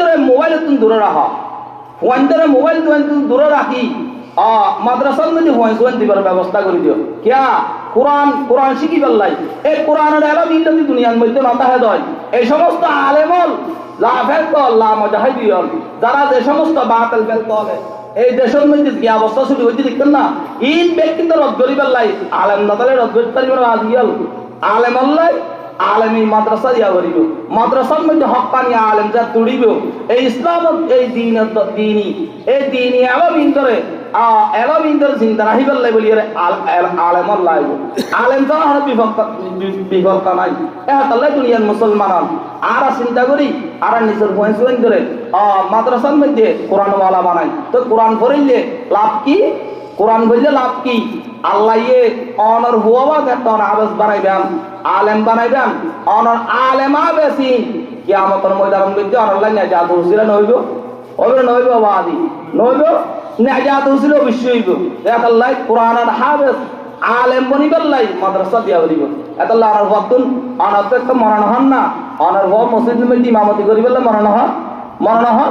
ধরে মোবাইল তুমি দূরে রাখা। ফুয়াইন ধরে মোবাইল তুমি দূরে রাখি। মাদ্রাসার মধ্যে ফুয়াইন সুয়াইন দিবার ব্যবস্থা করে দিও। কিয়া? কোরআন কোরআন শিখি পেলাই এই কোরআনের এলাম ইন্টারনেট দুনিয়ার মধ্যে না তাহে দয়। এই সমস্ত আলেমল লাভের কল লা মজাহিদিয়ল যারা যে সমস্ত বাতিল ফেল কলে এই দেশের মধ্যে কি অবস্থা শুরু হইতে দেখতেন না। ইন ব্যক্তি তো রদ করিবার লাই, আলেম নাদালে রদ করতে পারিব না, আজিয়াল। আলেম আল্লাহ আলেমী মাদ্রাসা দিয়া করিব। মাদ্রাসার মধ্যে হকানি আলেম যা তুড়িব এই ইসলাম, এই দিন, দিনই, এই দিনই এলম ইন্তরে এলম ইন্তরে চিন্তা রাখিবার লাই বলি আলেম আল্লাহ আলেম তো আর বিভক্ত নাই। এহ তাল্লাই দুনিয়ার মুসলমান আর চিন্তা করি, আর নিজের বয়স ধরে মাদ্রাসার মধ্যে কোরআনওয়ালা বানাই। তো কোরআন পড়িলে লাভ কি? কোরআন বললে লাভ কি? আল্লাহ ইয়ে অনর হুয়া তখন আবেশ বানাইবেন, আলেম বানাইবেন, অনর আলেমা বেশি কিয়ামতর ময়দান মধ্যে অনলাইন নেজাত হুসিলা নইব। ওবে নইব বাদি নইব নেজাত হুসিল অবশ্যই হইব। দেখ আল্লাহ কোরআনের হাবেশ আলেম বনিবার লাই, মাদ্রাসা দিয়া বলিব অনার ভক্তুন অনার তো মরণ হন না। অনার ভব মসজিদ ইমামতি করিবার মরণ হন। মরণ হন।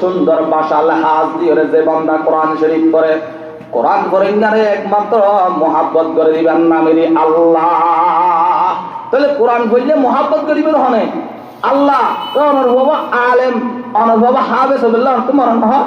সুন্দর ভাষা লেহাজ দিয়ে যে বান্দা কোরআন শরীফ করে কোরআন করে ইনারে একমাত্র মহাব্বত করে দিবেন না মেরি আল্লাহ। তাহলে কোরআন বললে মহাব্বত করিবেন হনে আল্লাহ অনর বাবা আলেম অনর বাবা হাবেস বললাম তো মরণ হয়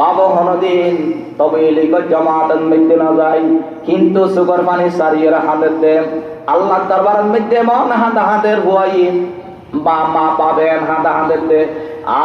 বাবা হনদিন তবে লিখত জমাতন মধ্যে না যাই কিন্তু সুগর পানি সারিয়ে হাতে আল্লাহ দরবারের মধ্যে মন হাতে হাতের হুয়াই বা মা পাবেন হাতে হাতে আ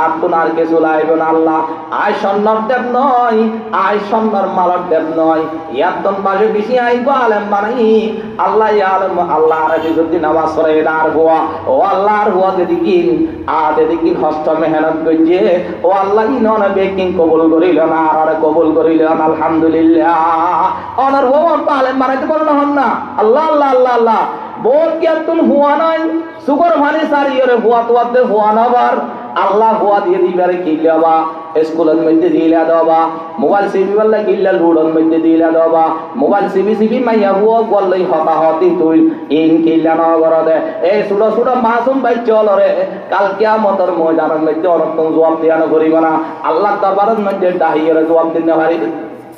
আর তোমার কিছু লাগবে না আল্লাহ। আয় সন্ন্যর দেব নয়, আয় সন্ন্যর মালক দেব নয়। ইয়াতন মাঝে বেশি আইব আলেম বানাই। আল্লাহ আলেম, আল্লাহ আর যদি নামাজ পড়ে আর হুয়া ও আল্লাহর হুয়া দেদিকিন আর দেদিকিন হস্ত মেহনত করছে ও আল্লাহ ইনন বেকিং কবুল করিল না, আর কবুল করিল আলহামদুলিল্লাহ। অনার তো আলেম বানাইতে পারো না হন না আল্লাহ আল্লাহ আল্লাহ আল্লাহ। বোন কি তুন হুয়া নাই? সুগর ভানি সারিয়ে হুয়া তোয়াতে হুয়া নাবার আল্লাহ হুয়া দিয়ে দিবারে কিলাবা স্কুলের মধ্যে দিলা দেওয়া। মোবাইল সিবি বললে কিল্লা লুডন মধ্যে দিলা দেবা মোবাইল সিবি সিবি মাইয়া হুয়া বললেই হতা হতি তুই ইন কিল্লা নগর দে এই ছোট ছোট মাসুম ভাই চল রে। কাল কিয়ামতের ময়দানের মধ্যে অনন্তম জবাব দিয়ানো করিব না। আল্লাহ দরবারের মধ্যে ডাহিয়ে জবাব দিতে পারি।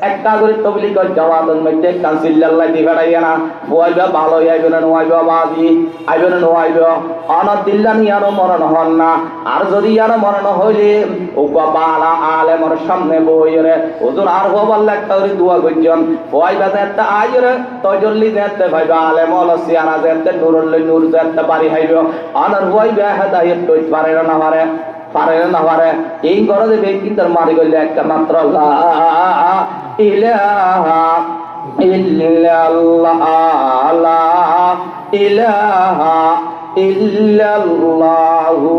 একটা করে ফেরাইয়া না। ভালো আইবে না, নোয়াইবা, বাজি। আইবে না দিল্লা মরণ হন না। আর যদি ইয়ানো মরণ হইলে ও বালা আলেমর সামনে বই রে। ওজন আর দোয়া রে, তজল্লি আলেম হলো সিয়ানা যেতে নুরল্লি নূর যেতে, বাড়ি হাইবে। অনর হইবে, হেদায়েত কইতে পারে না মারে পারে না পারে। এই দেবে কিন্তু মারি গেলে একটা মাত্র ইলাহা ইল্লাল্লাহ ইলাহা ইল্লাল্লাহু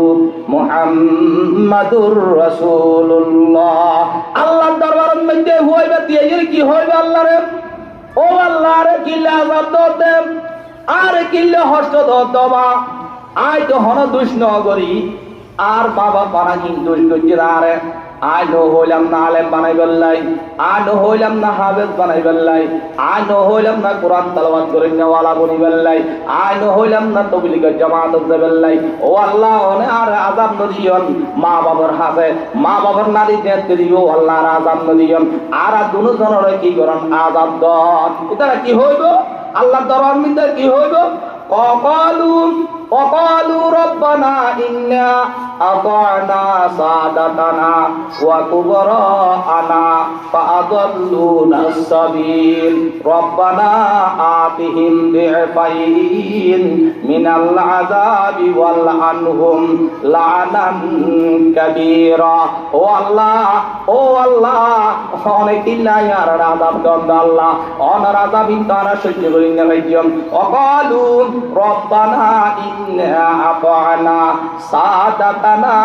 মুহাম্মাদুর রাসূলুল্লাহ আল্লাহর দরবারের মধ্যে হইবে দিয়ে কি হইবে আল্লাহরে ও আল্লাহ কিল্লে আজাব দতে আর কিল্লে হস্ত দতবা আয় তো হন দুষ্ণ করি আর বাবা পারা হিন্দু করছিল আর আজ হইলাম না আলেম বানাই বেল্লাই আজ হইলাম না হাবেদ বানাই বেল্লাই আজ হইলাম না কোরআন তালবাদ করে নেওয়ালা বনি বেল্লাই আজ হইলাম না তবলিগের জামাত উদ্দে বেল্লাই ও আল্লাহ অনে আর আজাব নদীয়ন, মা বাবার হাতে মা বাবার নারী নেত্রী দিব আল্লাহ, আর আজাব নদীয়ন। আর আর দুজনের কি করেন? আজাব দন এটা কি হইব? আল্লাহ দরবার মিন্দা কি হইব? কলুম وقالوا ربنا إنا أطعنا سادتنا وكبراءنا فأضلونا السبيل ربنا آتهم ضعفين من العذاب والعنهم لعنا كبيرا ও আল্লাহ ও আল্লাহ অনেক ইল্লাই আর আযাব দন্দ আল্লাহ অনার আযাব ইনতারা সহ্য করি না ভাইজন অকালু রব্বানা ইন্না আতানা সাদাতানা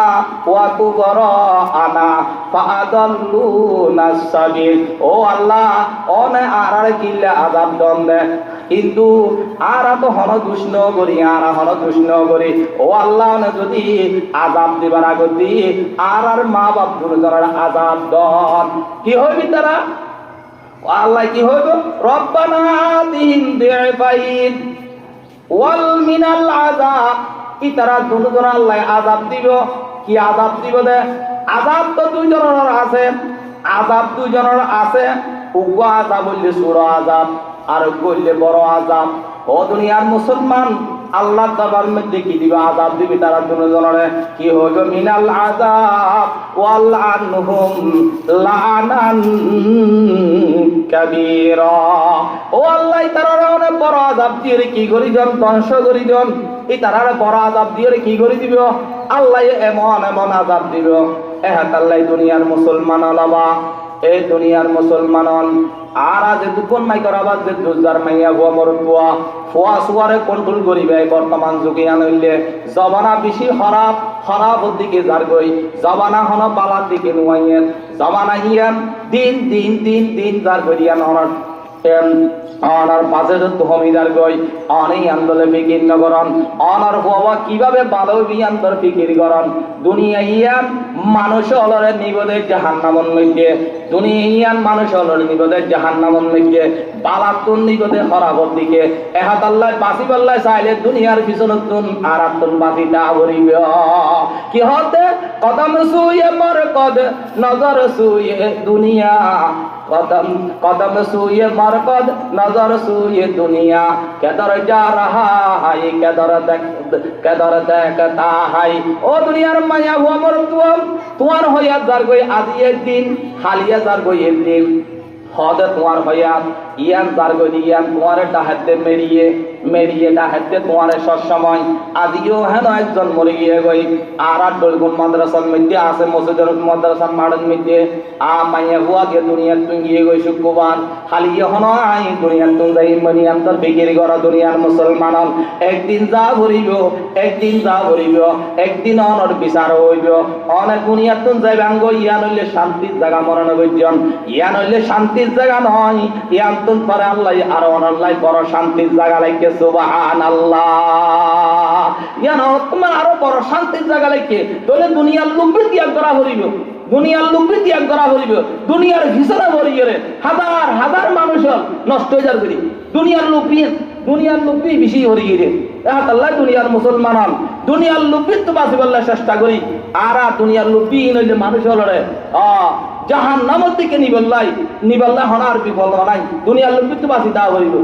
ওয়া কুবরানা ফাআদাল্লুনা সাবিল। ও আল্লাহ, অনে আর কিল্লা আযাব দন্দে। কিন্তু আর তো হন দুষ্ণ করি আর হন দুষ্ণ করি। ও আল্লাহ যদি আজাব দিবার আগতি আর মা বাপ গুরুজনের আজাব দন। কি হইবি তারা? আল্লাহ, কি হইব? রব্বানা আতিহিম দিফাইন ওয়াল মিনাল আযাব। কি তারা দুটো ধরনের আল্লাহ আজাব দিব? কি আজাব দিব দে? আজাব তো দুই জনের আছে। আজাব দুই জনের আছে। উগ্র আজাব বললে সুর আজাব আর বললে বড় আজাব ও দুনিয়ার মুসলমান আল্লাহ দরবার মধ্যে কি দিবে? আযাব দিবে তারা দুজনের। কি হইব? মিনাল আযাব ওয়াল আনহুম লানান কাবীরা। ও আল্লাহ তারা অনেক বড় আযাব দিয়ে কি করি জন ধ্বংস করি জন এই তারা বড় আযাব দিয়ে কি করে দিব? আল্লাহ এমন এমন আযাব দিব। এহাত আল্লাহ দুনিয়ার মুসলমান আলাবা এই দুনিয়ার মুসলমান আর আজ দুপন মাই করাবার যে দুজার মাইয়া গো মর পোয়া ফোয়া সুয়ারে কন্ট্রোল করিবে বর্তমান যুগে আনইলে? জবানা বেশি খারাপ খারাপ দিকে যার গই, জবানা হন পালার দিকে নুয়াইয়েন, জবানা হিয়ান দিন দিন দিন দিন যার গরিয়ান পাশে তো হমিদার গই অনেক আন্দোলনে ফিকির নগরন অনার বাবা কীভাবে ভালো বিয়ান্তর ফিকির করন দুনিয়া ইয়ান মানুষ অলরে মধ্যে দুনিয়া ইয়ান মানুষ অলরে মধ্যে বালাতুন খরাবর দিকে। এহাত আল্লাহ দুনিয়ার পিছনত তুন আর আত্মন বাসি কি হতে? কদম সুয়ে নজর সুয়ে দুনিয়া। কদম কদম সুয়ে মরকদ নজর সুয়ে দুনিয়া কেদর যা রহা হাই কেদর দেখ কেদর দেখতা হাই ও দুনিয়ার মায়া হুয়া মর তুম তোমার হইয়া যার গই আজিয়ে দিন হালিয়া যার গই একদিন হদে তোমার হইয়া ইয়ান গই ইয়ান তোমার ডাহাতে মেরিয়ে মেরিয়ে ডাহাতে তোমার আজিও হেন একজন মরে গিয়ে গই, আর আর ডলগুন মাদ্রাসার মধ্যে আছে, মসজিদের মাদ্রাসার মাঠের মধ্যে। আ মাইয়া হুয়া দুনিয়ার গই খালি হন আই দুনিয়ার তুই যাই, মনি আন্তর বিক্রি করা দুনিয়ার মুসলমান একদিন যা ভরিব, একদিন যা ভরিব, একদিন অনর বিচার হইব। অনেক দুনিয়ার তুই যাই বাঙ্গ ইয়ান হইলে শান্তির জায়গা মরণ গজ্জন ইয়ান হইলে শান্তির জায়গা নয়। ইয়ান তুই পরে আল্লাহ আর অনল্লাই বড় শান্তির জায়গা লাগে সুবাহান আল্লাহ ইয়ান, তোমার আরও বড় শান্তির জায়গা লাগে তাহলে দুনিয়ার লুম্বি ত্যাগ করা হইব দুনিয়ার লুম্বি ত্যাগ করা হইব দুনিয়ার ভিসরা ভরিয়ে রে হাজার হাজার মানুষ নষ্ট হয়ে করি দুনিয়ার লুপি দুনিয়ার লুপি বেশি হরিয়ে রে এহাত আল্লাহ দুনিয়ার মুসলমান হন। দুনিয়ার লুপি তো বাঁচিবার চেষ্টা করি। আর আর দুনিয়ার লুপি নইলে মানুষ হলরে আ জাহান নামর দিকে নিবল্লাই নিবল্লাই হনার বিফল নাই দুনিয়ার লোক তো বাঁচি তা হইব